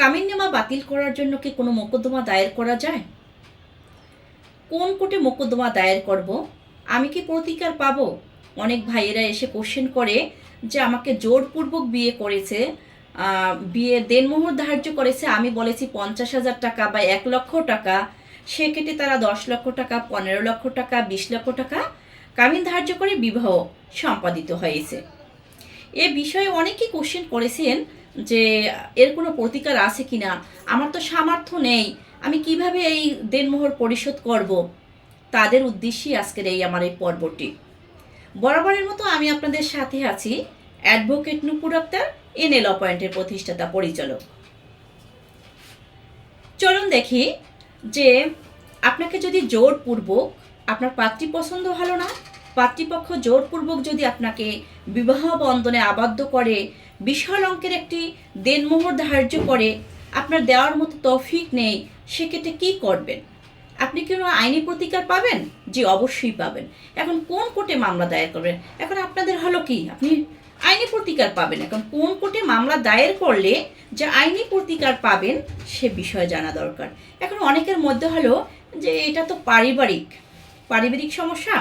কামিননামা বাতিল করার জন্য কি কোনো মোকদ্দমা দায়ের করা যায়? কোন কোর্টে মোকদ্দমা দায়ের করব? আমি কি প্রতিকার পাবো? অনেক ভাইয়েরা এসে কোশ্চেন করে যে আমাকে জোরপূর্বক বিয়ে করেছে বিয়ে দেনমোহর ধার্য করেছে, আমি বলেছি পঞ্চাশ হাজার টাকা বা এক লক্ষ টাকা সে কেটে তারা দশ লক্ষ টাকা, পনেরো লক্ষ টাকা, বিশ লক্ষ টাকা কামিন ধার্য করে বিবাহ সম্পাদিত হয়েছে। এ বিষয়ে অনেকেই কোশ্চেন করেছেন যে এর কোনো প্রতিকার আছে কি না আমার তো সামর্থ্য নেই। আমি কীভাবে এই দেনমোহর পরিশোধ করব? তাদের উদ্দেশ্যেই আজকের এই আমার এই পর্বটি। বরাবরের মতো আমি আপনাদের সাথে আছি অ্যাডভোকেট নুপুর আক্তার, এনএল পয়েন্টের প্রতিষ্ঠাতা পরিচালক। চলুন দেখি যে আপনাকে যদি জোরপূর্বক আপনার পাত্রী পছন্দ হলো না পাত্রীপক্ষ জোরপূর্বক যদি আপনাকে বিবাহ বন্ধনে আবদ্ধ করে, বিশাল অঙ্কের একটি দেনমোহর ধার্য করে, আপনার দেওয়ার মতো তৌফিক নেই, সেক্ষেত্রে কী করবেন? আপনি কি কোনো আইনি প্রতিকার পাবেন? জি, অবশ্যই পাবেন। এখন কোন কোর্টে মামলা দায়ের করবেন? এখন আপনাদের হলো কি? আপনি আইনি প্রতিকার পাবেন। এখন কোন কোর্টে মামলা দায়ের করলে যে আইনি প্রতিকার পাবেন, সে বিষয়ে জানা দরকার। এখন অনেকের মধ্যে হলো যে এটা তো পারিবারিক পারিবারিক সমস্যা।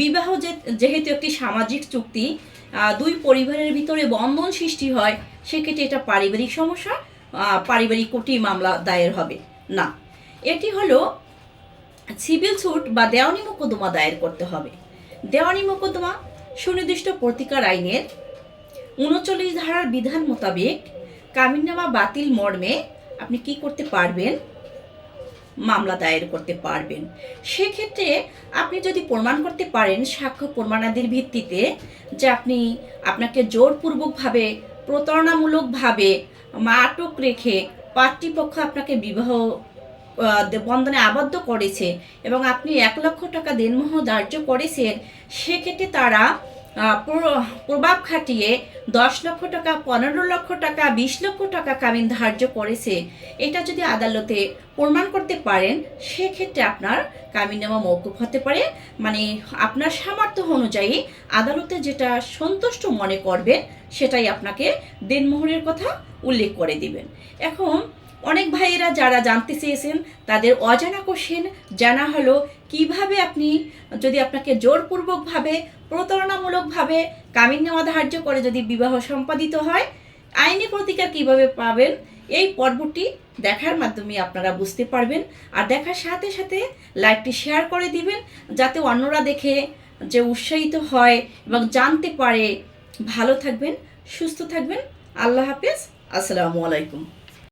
বিবাহ যেহেতু একটি সামাজিক চুক্তি দুই পরিবারের ভিতরে বন্ধন সৃষ্টি হয়, সেক্ষেত্রে এটা পারিবারিক সমস্যা পারিবারিক কোটি মামলা দায়ের হবে। না, এটি হলো সিভিল সুট বা দেওয়ানি মোকদ্দমা দায়ের করতে হবে। দেওয়ানি মোকদ্দমা সুনির্দিষ্ট প্রতিকার আইনের উনচল্লিশ ধারার বিধান মোতাবেক কামিননামা বাতিল মর্মে আপনি কি করতে পারবেন? মামলা দায়ের করতে পারবেন। সেক্ষেত্রে আপনি যদি প্রমাণ করতে পারেন, সাক্ষ্য প্রমাণাদির ভিত্তিতে যে আপনি আপনাকে জোরপূর্বকভাবে, প্রতারণামূলকভাবে আটক রেখে পার্টিপক্ষ আপনাকে বিবাহ বন্ধনে আবদ্ধ করেছে এবং আপনি এক লক্ষ টাকা দেনমোহ ধার্য করেছেন, সেক্ষেত্রে তারা প্র- প্রভাব খাটিয়ে দশ লক্ষ টাকা, পনেরো লক্ষ টাকা, বিশ লক্ষ টাকা কামিন ধার্য করেছে। এটা যদি আদালতে প্রমাণ করতে পারেন, সেক্ষেত্রে আপনার কামিননামা মৌকুফ হতে পারে। মানে আপনার সামর্থ্য অনুযায়ী আদালতে যেটা সন্তুষ্ট মনে করবেন, সেটাই আপনাকে দেনমোহরের কথা উল্লেখ করে দিবেন। এখন অনেক ভাইয়েরা যারা জানতে চেয়েছেন, তাদের অজানা কোশ্চেন জানা হলো, কীভাবে আপনি যদি আপনাকে জোরপূর্বকভাবে, প্রতারণামূলকভাবে কামিন নেওয়া ধার্য করে যদি বিবাহ সম্পাদিত হয়, আইনি প্রতিকার কীভাবে পাবেন, এই পর্বটি দেখার মাধ্যমে আপনারা বুঝতে পারবেন। আর দেখার সাথে সাথে লাইভটি শেয়ার করে দিবেন, যাতে অন্যরা দেখে যে উৎসাহিত হয় এবং জানতে পারে। ভালো থাকবেন, সুস্থ থাকবেন। আল্লাহ হাফেজ। আসসালামু আলাইকুম।